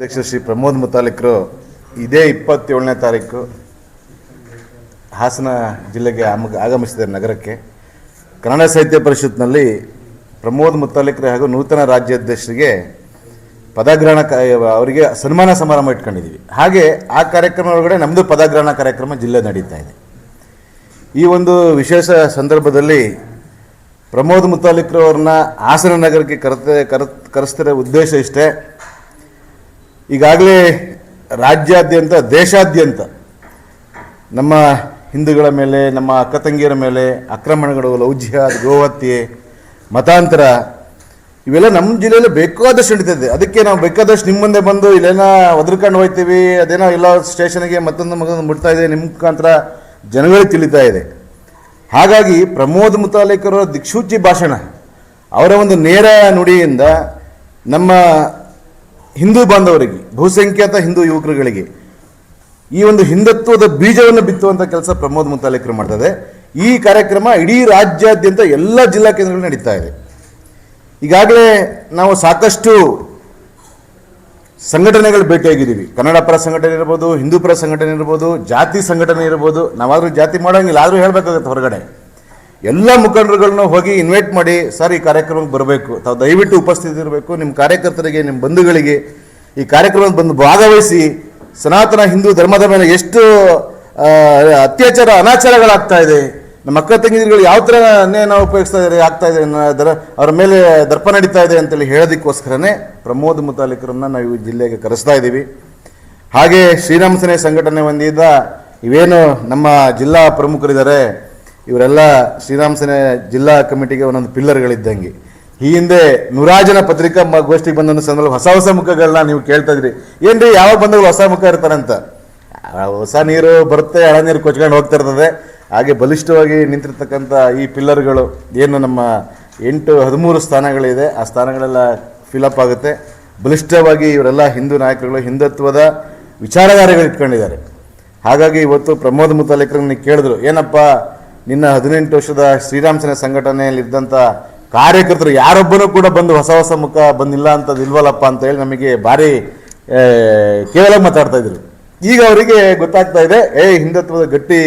ಅಧ್ಯಕ್ಷ ಶ್ರೀ ಪ್ರಮೋದ್ ಮುತಾಲಿಕರು ಇದೇ ಇಪ್ಪತ್ತೇಳನೇ ತಾರೀಕು ಹಾಸನ ಜಿಲ್ಲೆಗೆ ಆಮ- ಆಗಮಿಸಿದ್ದಾರೆ ನಗರಕ್ಕೆ. ಕನ್ನಡ ಸಾಹಿತ್ಯ ಪರಿಷತ್ನಲ್ಲಿ ಪ್ರಮೋದ್ ಮುತಾಲಿಕ್ರು ಹಾಗೂ ನೂತನ ರಾಜ್ಯಾಧ್ಯಕ್ಷರಿಗೆ ಪದಗ್ರಹಣ ಅವರಿಗೆ ಸನ್ಮಾನ ಸಮಾರಂಭ ಇಟ್ಕೊಂಡಿದ್ದೀವಿ. ಹಾಗೆ ಆ ಕಾರ್ಯಕ್ರಮ ಒಳಗಡೆ ನಮ್ಮದು ಪದಗ್ರಹಣ ಕಾರ್ಯಕ್ರಮ ಜಿಲ್ಲೆ ನಡೀತಾ ಇದೆ. ಈ ಒಂದು ವಿಶೇಷ ಸಂದರ್ಭದಲ್ಲಿ ಪ್ರಮೋದ್ ಮುತಾಲಿಕ್ರು ಅವ್ರನ್ನ ಹಾಸನ ನಗರಕ್ಕೆ ಕರೆತ ಕರ ಕರೆಸ್ತಿರೋ ಉದ್ದೇಶ ಇಷ್ಟೇ. ಈಗಾಗಲೇ ರಾಜ್ಯಾದ್ಯಂತ, ದೇಶಾದ್ಯಂತ ನಮ್ಮ ಹಿಂದೂಗಳ ಮೇಲೆ, ನಮ್ಮ ಅಕ್ಕ ತಂಗಿಯರ ಮೇಲೆ ಆಕ್ರಮಣಗಳು, ಲೌಜ್ಯ, ಗೋಹತ್ಯೆ, ಮತಾಂತರ, ಇವೆಲ್ಲ ನಮ್ಮ ಜಿಲ್ಲೆಯಲ್ಲಿ ಬೇಕಾದಷ್ಟು ನಡೀತದೆ. ಅದಕ್ಕೆ ನಾವು ಬೇಕಾದಷ್ಟು ನಿಮ್ಮ ಮುಂದೆ ಬಂದು ಇಲ್ಲೇನ ಒದರ್ಕೊಂಡು ಹೋಗ್ತೀವಿ ಅದೇನೋ ಎಲ್ಲ ಸ್ಟೇಷನ್ಗೆ ಮತ್ತೊಂದು ಮಗದೊಂದು ಮುಟ್ತಾ ಇದೆ, ನಿಮ್ಮ ಮುಖಾಂತರ ಜನಗಳಿಗೆ ತಿಳಿತಾ ಇದೆ. ಹಾಗಾಗಿ ಪ್ರಮೋದ್ ಮುತಾಲೇಕರ ದಿಕ್ಸೂಚಿ ಭಾಷಣ ಅವರ ಒಂದು ನೇರ ನುಡಿಯಿಂದ ನಮ್ಮ ಹಿಂದೂ ಬಾಂಧವರಿಗೆ, ಬಹುಸಂಖ್ಯಾತ ಹಿಂದೂ ಯುವಕರುಗಳಿಗೆ ಈ ಒಂದು ಹಿಂದುತ್ವದ ಬೀಜವನ್ನು ಬಿತ್ತುವಂಥ ಕೆಲಸ ಪ್ರಮೋದ್ ಮುತಾಲಿಕರು ಮಾಡ್ತದೆ. ಈ ಕಾರ್ಯಕ್ರಮ ಇಡೀ ರಾಜ್ಯಾದ್ಯಂತ ಎಲ್ಲ ಜಿಲ್ಲಾ ಕೇಂದ್ರಗಳು ನಡೀತಾ ಇದೆ. ಈಗಾಗಲೇ ನಾವು ಸಾಕಷ್ಟು ಸಂಘಟನೆಗಳು ಭೇಟಿಯಾಗಿದ್ದೀವಿ. ಕನ್ನಡ ಪರ ಸಂಘಟನೆ ಇರ್ಬೋದು, ಹಿಂದೂ ಪರ ಸಂಘಟನೆ ಇರ್ಬೋದು, ಜಾತಿ ಸಂಘಟನೆ ಇರ್ಬೋದು. ನಾವಾದರೂ ಜಾತಿ ಮಾಡೋಂಗಿಲ್ಲ, ಆದರೂ ಹೇಳಬೇಕಾಗುತ್ತೆ ಹೊರಗಡೆ. ಎಲ್ಲ ಮುಖಂಡರುಗಳನ್ನ ಹೋಗಿ ಇನ್ವೈಟ್ ಮಾಡಿ, ಸರ್, ಈ ಕಾರ್ಯಕ್ರಮಕ್ಕೆ ಬರಬೇಕು. ತಾವು ದಯವಿಟ್ಟು ಉಪಸ್ಥಿತಿ ಇರಬೇಕು. ನಿಮ್ಮ ಕಾರ್ಯಕರ್ತರಿಗೆ ನಿಮ್ಮ ಬಂಧುಗಳಿಗೆ ಈ ಕಾರ್ಯಕ್ರಮದ ಬಂದು ಭಾಗವಹಿಸಿ, ಸನಾತನ ಹಿಂದೂ ಧರ್ಮದ ಮೇಲೆ ಎಷ್ಟು ಅತ್ಯಾಚಾರ, ಅನಾಚಾರಗಳಾಗ್ತಾ ಇದೆ, ನಮ್ಮ ಅಕ್ಕ ತಂಗಿದಿರುಗಳು ಯಾವ ಥರ ಅನ್ಯಾಯನ ಉಪಯೋಗಿಸ್ತಾ ಇದ್ದಾರೆ, ಆಗ್ತಾ ಇದೆ ಅದರ ದರ, ಅವ್ರ ಮೇಲೆ ದರ್ಪ ನಡೀತಾ ಇದೆ ಅಂತೇಳಿ ಹೇಳೋದಕ್ಕೋಸ್ಕರನೇ ಪ್ರಮೋದ್ ಮುತಾಲಿಕರನ್ನ ನಾವು ಈ ಜಿಲ್ಲೆಗೆ ಕರೆಸ್ತಾ ಇದ್ದೀವಿ. ಹಾಗೆ ಶ್ರೀರಾಮ ಸೇನೆ ಸಂಘಟನೆ ಹೊಂದಿದ್ದ ಇವೇನು ನಮ್ಮ ಜಿಲ್ಲಾ ಪ್ರಮುಖರಿದ್ದಾರೆ ಇವರೆಲ್ಲ ಶ್ರೀರಾಮ ಸೇನೆ ಜಿಲ್ಲಾ ಕಮಿಟಿಗೆ ಒಂದೊಂದು ಪಿಲ್ಲರ್ಗಳಿದ್ದಂಗೆ. ಈ ಹಿಂದೆ ನೂರಾಜನ ಜನ ಪತ್ರಿಕಾ ಗೋಷ್ಠಿಗೆ ಬಂದ ಸಂದರ್ಭ ಹೊಸ ಹೊಸ ಮುಖಗಳನ್ನ ನೀವು ಕೇಳ್ತಾ ಇದ್ರಿ. ಏನ್ರಿ ಯಾವಾಗ ಬಂದವರು ಹೊಸ ಮುಖ ಇರ್ತಾರಂತ? ಹೊಸ ನೀರು ಬರುತ್ತೆ, ಹಳೆ ನೀರು ಕೊಚ್ಕೊಂಡು ಹೋಗ್ತಾ ಇರ್ತದೆ. ಹಾಗೆ ಬಲಿಷ್ಠವಾಗಿ ನಿಂತಿರ್ತಕ್ಕಂಥ ಈ ಪಿಲ್ಲರ್ಗಳು ಏನು ನಮ್ಮ ಎಂಟು ಹದಿಮೂರು ಸ್ಥಾನಗಳಿದೆ. ಆ ಸ್ಥಾನಗಳೆಲ್ಲ ಫಿಲಪ್ ಆಗುತ್ತೆ. ಬಲಿಷ್ಠವಾಗಿ ಇವರೆಲ್ಲ ಹಿಂದೂ ನಾಯಕರುಗಳು ಹಿಂದುತ್ವದ ವಿಚಾರಧಾರೆಗಳು ಇಟ್ಕೊಂಡಿದ್ದಾರೆ. ಹಾಗಾಗಿ ಇವತ್ತು ಪ್ರಮೋದ್ ಮುತಾಲಿಕರನ್ನ ಕೇಳಿದ್ರು, ಏನಪ್ಪ ನಿನ್ನ ಹದಿನೆಂಟು ವರ್ಷದ ಶ್ರೀರಾಮ್ ಸಂಘಟನೆಯಲ್ಲಿ ಇದ್ದಂಥ ಕಾರ್ಯಕರ್ತರು ಯಾರೊಬ್ಬನೂ ಕೂಡ ಬಂದು ಹೊಸ ಹೊಸ ಮುಖ ಬಂದಿಲ್ಲ ಅಂತದ್ದು ಇಲ್ವಲ್ಲಪ್ಪ ಅಂತ ಹೇಳಿ ನಮಗೆ ಭಾರಿ ಕೇವಲ ಮಾತಾಡ್ತಾ ಇದ್ರು. ಈಗ ಅವರಿಗೆ ಗೊತ್ತಾಗ್ತಾ ಇದೆ, ಏ, ಹಿಂದುತ್ವದ ಗಟ್ಟಿ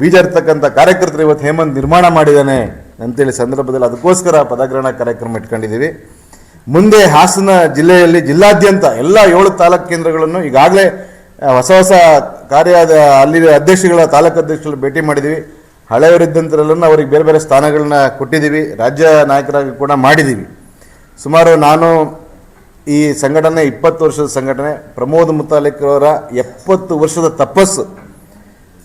ಬೀಜ ಇರ್ತಕ್ಕಂಥ ಕಾರ್ಯಕರ್ತರು ಇವತ್ತು ಹೇಮಂತ್ ನಿರ್ಮಾಣ ಮಾಡಿದ್ದಾನೆ ಅಂತೇಳಿ ಸಂದರ್ಭದಲ್ಲಿ ಅದಕ್ಕೋಸ್ಕರ ಪದಗ್ರಹಣ ಕಾರ್ಯಕ್ರಮ ಇಟ್ಕೊಂಡಿದ್ದೀವಿ. ಮುಂದೆ ಹಾಸನ ಜಿಲ್ಲೆಯಲ್ಲಿ ಜಿಲ್ಲಾದ್ಯಂತ ಎಲ್ಲ ಏಳು ತಾಲೂಕು ಕೇಂದ್ರಗಳನ್ನು ಈಗಾಗಲೇ ಹೊಸ ಹೊಸ ಕಾರ್ಯದ ಅಲ್ಲಿ ಅಧ್ಯಕ್ಷಗಳ ತಾಲೂಕು ಅಧ್ಯಕ್ಷರು ಭೇಟಿ ಮಾಡಿದ್ದೀವಿ. ಹಳೆಯವರಿದ್ದಂಥರೆಲ್ಲ ಅವರಿಗೆ ಬೇರೆ ಬೇರೆ ಸ್ಥಾನಗಳನ್ನ ಕೊಟ್ಟಿದ್ದೀವಿ. ರಾಜ್ಯ ನಾಯಕರಾಗಿ ಕೂಡ ಮಾಡಿದ್ದೀವಿ. ಸುಮಾರು ನಾನು ಈ ಸಂಘಟನೆ, ಇಪ್ಪತ್ತು ವರ್ಷದ ಸಂಘಟನೆ, ಪ್ರಮೋದ್ ಮುತಾಲಿಕ್ ಅವರ ಎಪ್ಪತ್ತು ವರ್ಷದ ತಪಸ್ಸು.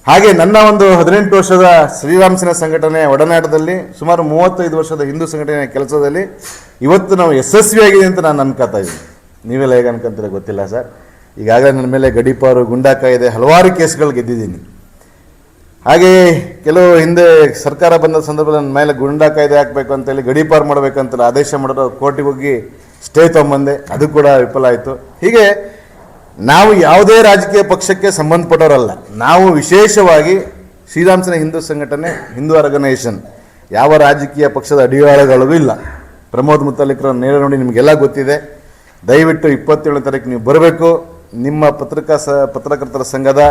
ಹಾಗೆ ನನ್ನ ಒಂದು ಹದಿನೆಂಟು ವರ್ಷದ ಶ್ರೀರಾಮಸಿನ ಸೇನೆ ಸಂಘಟನೆ ಒಡನಾಟದಲ್ಲಿ, ಸುಮಾರು ಮೂವತ್ತೈದು ವರ್ಷದ ಹಿಂದೂ ಸಂಘಟನೆ ಕೆಲಸದಲ್ಲಿ, ಇವತ್ತು ನಾವು ಯಶಸ್ವಿಯಾಗಿದೆ ಅಂತ ನಾನು ಅನ್ಕೋತಾ ಇದ್ದೀನಿ. ನೀವೆಲ್ಲ ಹೇಗೆ ಅನ್ಕೊಂತೀರ ಗೊತ್ತಿಲ್ಲ ಸರ್. ಈಗಾಗಲೇ ನನ್ನ ಮೇಲೆ ಗಡೀಪಾರು ಗುಂಡಾಕ ಇದೆ ಹಲವಾರು ಕೇಸ್ಗಳು ಗೆದ್ದಿದ್ದೀನಿ. ಹಾಗೆ ಕೆಲವು ಹಿಂದೆ ಸರ್ಕಾರ ಬಂದ ಸಂದರ್ಭದಲ್ಲಿ ನನ್ನ ಮೇಲೆ ಗುಂಡಾ ಕಾಯ್ದೆ ಹಾಕಬೇಕು ಅಂತೇಳಿ ಗಡೀಪಾರು ಮಾಡಬೇಕಂತಲ್ಲ ಆದೇಶ ಮಾಡಿದ್ರು. ಕೋರ್ಟಿಗೆ ಹೋಗಿ ಸ್ಟೇ ತೊಗೊಂಬಂದೆ. ಅದು ಕೂಡ ವಿಫಲ ಆಯಿತು. ಹೀಗೆ ನಾವು ಯಾವುದೇ ರಾಜಕೀಯ ಪಕ್ಷಕ್ಕೆ ಸಂಬಂಧಪಟ್ಟವರಲ್ಲ. ನಾವು ವಿಶೇಷವಾಗಿ ಶ್ರೀರಾಮ್ಸನ ಹಿಂದೂ ಸಂಘಟನೆ, ಹಿಂದೂ ಆರ್ಗನೈಸೇಷನ್, ಯಾವ ರಾಜಕೀಯ ಪಕ್ಷದ ಅಡಿಯಾಳಗಳಿಗೂ ಇಲ್ಲ. ಪ್ರಮೋದ್ ಮುತಾಲಿಕ್ರ ನೇರ ನೋಡಿ ನಿಮಗೆಲ್ಲ ಗೊತ್ತಿದೆ. ದಯವಿಟ್ಟು ಇಪ್ಪತ್ತೇಳನೇ ತಾರೀಕು ನೀವು ಬರಬೇಕು. ನಿಮ್ಮ ಪತ್ರಿಕಾ ಸ, ಪತ್ರಕರ್ತರ ಸಂಘದ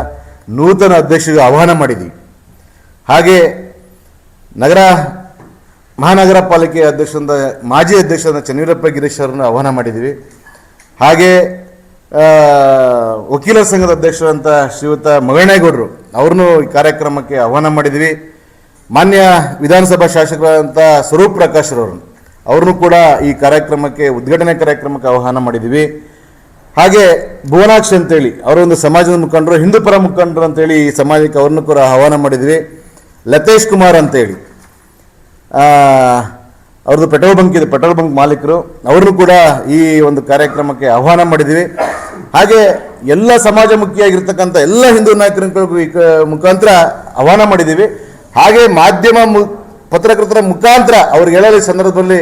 ನೂತನ ಅಧ್ಯಕ್ಷರಿಗೆ ಆಹ್ವಾನ ಮಾಡಿದ್ವಿ. ಹಾಗೆ ನಗರ, ಮಹಾನಗರ ಪಾಲಿಕೆ ಅಧ್ಯಕ್ಷರಿಂದ, ಮಾಜಿ ಅಧ್ಯಕ್ಷರಾದ ಚನ್ನೀರಪ್ಪ ಗಿರೀಶ್ ಅವರನ್ನು ಆಹ್ವಾನ ಮಾಡಿದ್ದೀವಿ ಹಾಗೆ ವಕೀಲರ ಸಂಘದ ಅಧ್ಯಕ್ಷರಂತ ಶ್ರೀಯುತ ಮಗಣೇಗೌಡರು ಅವ್ರನ್ನೂ ಈ ಕಾರ್ಯಕ್ರಮಕ್ಕೆ ಆಹ್ವಾನ ಮಾಡಿದ್ವಿ. ಮಾನ್ಯ ವಿಧಾನಸಭಾ ಶಾಸಕರಾದಂಥ ಸ್ವರೂಪ್ ಪ್ರಕಾಶ್ ಅವರನ್ನು ಕೂಡ ಈ ಕಾರ್ಯಕ್ರಮಕ್ಕೆ, ಉದ್ಘಾಟನೆ ಕಾರ್ಯಕ್ರಮಕ್ಕೆ ಆಹ್ವಾನ ಮಾಡಿದ್ದೀವಿ ಹಾಗೆ ಭುವನಾಕ್ಷಿ ಅಂತೇಳಿ ಅವರೊಂದು ಸಮಾಜದ ಮುಖಂಡರು, ಹಿಂದೂ ಪರ ಮುಖಂಡರು ಅಂತೇಳಿ ಈ ಸಮಾಜಕ್ಕೆ ಅವ್ರನ್ನೂ ಕೂಡ ಆಹ್ವಾನ ಮಾಡಿದ್ವಿ. ಲತೇಶ್ ಕುಮಾರ್ ಅಂತೇಳಿ. ಅವ್ರದ್ದು ಪೆಟ್ರೋಲ್ ಬಂಕ್ ಇದೆ, ಪೆಟ್ರೋಲ್ ಬಂಕ್ ಮಾಲೀಕರು. ಅವ್ರನ್ನೂ ಕೂಡ ಈ ಒಂದು ಕಾರ್ಯಕ್ರಮಕ್ಕೆ ಆಹ್ವಾನ ಮಾಡಿದ್ವಿ. ಹಾಗೆ ಎಲ್ಲ ಸಮಾಜಮುಖಿಯಾಗಿರ್ತಕ್ಕಂಥ ಎಲ್ಲ ಹಿಂದೂ ನಾಯಕರಿಗೂ ಈ ಮುಖಾಂತರ ಆಹ್ವಾನ ಮಾಡಿದ್ದೀವಿ ಹಾಗೆ ಮಾಧ್ಯಮ ಮು, ಪತ್ರಕರ್ತರ ಮುಖಾಂತರ ಅವ್ರಿಗೆ ಹೇಳಲು ಸಂದರ್ಭದಲ್ಲಿ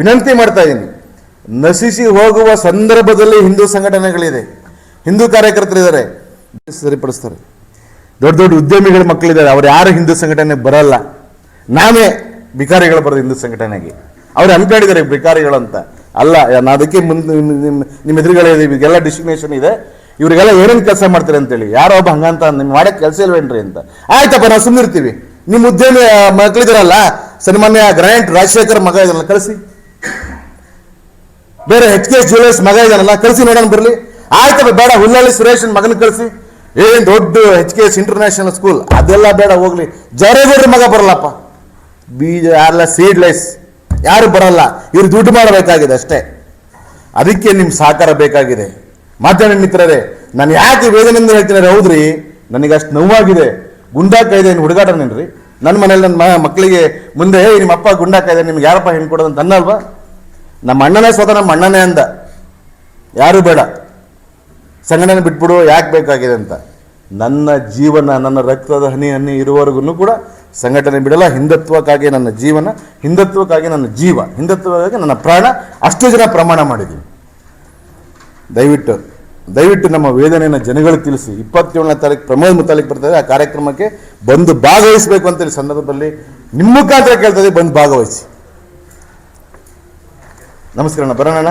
ವಿನಂತಿ ಮಾಡ್ತಾ ಇದ್ದೀನಿ. ನಶಿಸಿ ಹೋಗುವ ಸಂದರ್ಭದಲ್ಲಿ ಹಿಂದೂ ಸಂಘಟನೆಗಳಿದೆ. ಹಿಂದೂ ಕಾರ್ಯಕರ್ತರಿದ್ದಾರೆ. ಸರಿಪಡಿಸ್ತಾರೆ. ದೊಡ್ಡ ದೊಡ್ಡ ಉದ್ಯಮಿಗಳ ಮಕ್ಕಳಿದ್ದಾರೆ. ಅವ್ರು ಯಾರು ಹಿಂದೂ ಸಂಘಟನೆ ಬರಲ್ಲ. ನಾವೇ ಭಿಕಾರಿಗಳು ಬರೋದು ಹಿಂದೂ ಸಂಘಟನೆಗೆ. ಅವ್ರು ಅನ್ಕೊಂಡಿದ್ದಾರೆ ಭಿಕಾರಿಗಳು ಅಂತ. ಅಲ್ಲ ನಾನು ಅದಕ್ಕೆ ಮುಂದೆ ನಿಮ್ಮ ನಿಮ್ಮ ಎದುರುಗಳಿದೆ ಇದೆ. ಈಗೆಲ್ಲ ಡಿಸ್ಟಿನೇಷನ್ ಇದೆ. ಇವರಿಗೆಲ್ಲ ಏನೇನು ಕೆಲಸ ಮಾಡ್ತಾರೆ ಅಂತೇಳಿ. ಯಾರೋ ಒಬ್ಬ ಹಂಗಂತ ನಿಮ್ಗೆ ಮಾಡಕ್ಕೆ ಕೆಲಸ ಇಲ್ವೇನ್ರಿ ಅಂತ. ಆಯ್ತಪ್ಪ, ನಾವು ಸುಮ್ಮನಿರ್ತೀವಿ ನಿಮ್ಮ ಉದ್ಯಮಿ ಮಕ್ಕಳಿದಾರಲ್ಲ ಸನ್ಮಾನ್ಯ ಗ್ರ್ಯಾಂಟ್ ರಾಜಶೇಖರ್ ಮಗ ಇದನ್ನ ಕಳಿಸಿ. ಬೇರೆ ಹೆಚ್ ಕೆ ಜ್ಯುವೆಲರ್ಸ್ ಮಗ ಇದಾನಲ್ಲ ಕಳಿಸಿ ನೋಡೋಣ ಬರಲಿ. ಆಯ್ತು ಬೇಡ ಹುಲ್ಲಳ್ಳಿ ಸುರೇಶನ್ ಮಗನ ಕಳಿಸಿ. ಏನ್ ದೊಡ್ಡ H K S international school ಅದೆಲ್ಲ ಬೇಡ, ಹೋಗ್ಲಿ. ಜರೇಗೌಡ್ರ ಮಗ ಬರಲ್ಲಪ್ಪ. ಬೀಜ, ಯಾರಲ್ಲ ಸೀಡ್ಲೆಸ್ ಯಾರು ಬರಲ್ಲ. ಇವ್ರು ದುಡ್ಡು ಮಾಡಬೇಕಾಗಿದೆ ಅಷ್ಟೇ. ಅದಕ್ಕೆ ನಿಮ್ಮ ಸಹಕಾರ ಬೇಕಾಗಿದೆ. ಮಾತಾಡಿ ಮಿತ್ರರೇ, ನಾನು ಯಾಕೆ ವೇದನೆಯಿಂದ ಹೇಳ್ತೀನಿ ಹೌದ್ರಿ ನನಗೆ ಅಷ್ಟು ನೋವಾಗಿದೆ ಗುಂಡಾ ಕಾಯ್ದೆ ಹುಡುಗಾಟನೇನ್ರಿ ನನ್ನ ಮನೇಲಿ ನನ್ನ ಮಕ್ಕಳಿಗೆ ಮುಂದೆ ನಿಮ್ಮ ಅಪ್ಪ ಗುಂಡಾ ಕಾಯ್ದೆ ನಿಮ್ಗೆ ಯಾರಪ್ಪ ಹೆಣ್ಣು ಕೊಡೋದು ಅಂತ ಅನ್ನಲ್ವಾ? ನಮ್ಮ ಅಣ್ಣನೇ ಸ್ವತಃ ನಮ್ಮ ಅಣ್ಣನೇ ಅಂದ. ಯಾರು ಬೇಡ. ಸಂಘಟನೆ ಬಿಟ್ಬಿಡು, ಯಾಕೆ ಬೇಕಾಗಿದೆ ಅಂತ. ನನ್ನ ಜೀವನ, ನನ್ನ ರಕ್ತದ ಹನಿ ಹನಿ ಇರುವವರೆಗೂ ಕೂಡ ಸಂಘಟನೆ ಬಿಡಲ್ಲ. ಹಿಂದುತ್ವಕ್ಕಾಗಿ ನನ್ನ ಜೀವನ, ಹಿಂದುತ್ವಕ್ಕಾಗಿ ನನ್ನ ಜೀವ, ಹಿಂದುತ್ವಕ್ಕಾಗಿ ನನ್ನ ಪ್ರಾಣ, ಅಷ್ಟು ಜನ ಪ್ರಮಾಣ ಮಾಡಿದ್ದೀನಿ. ದಯವಿಟ್ಟು ದಯವಿಟ್ಟು ನಮ್ಮ ವೇದನೆಯನ್ನು ಜನಗಳಿಗೆ ತಿಳಿಸಿ. ಇಪ್ಪತ್ತೇಳನೇ ತಾರೀಕು ಪ್ರಮೋದ್ ಮುತಾಲಿಕ್ ಬರ್ತದೆ ಆ ಕಾರ್ಯಕ್ರಮಕ್ಕೆ ಬಂದು ಭಾಗವಹಿಸಬೇಕು ಅಂತೇಳಿ ಸಂದರ್ಭದಲ್ಲಿ ನಿಮ್ಮ ಮುಖಾಂತರ ಕೇಳ್ತದೆ ಬಂದು ಭಾಗವಹಿಸಿ. ನಮಸ್ಕಾರ ಬರೋಣ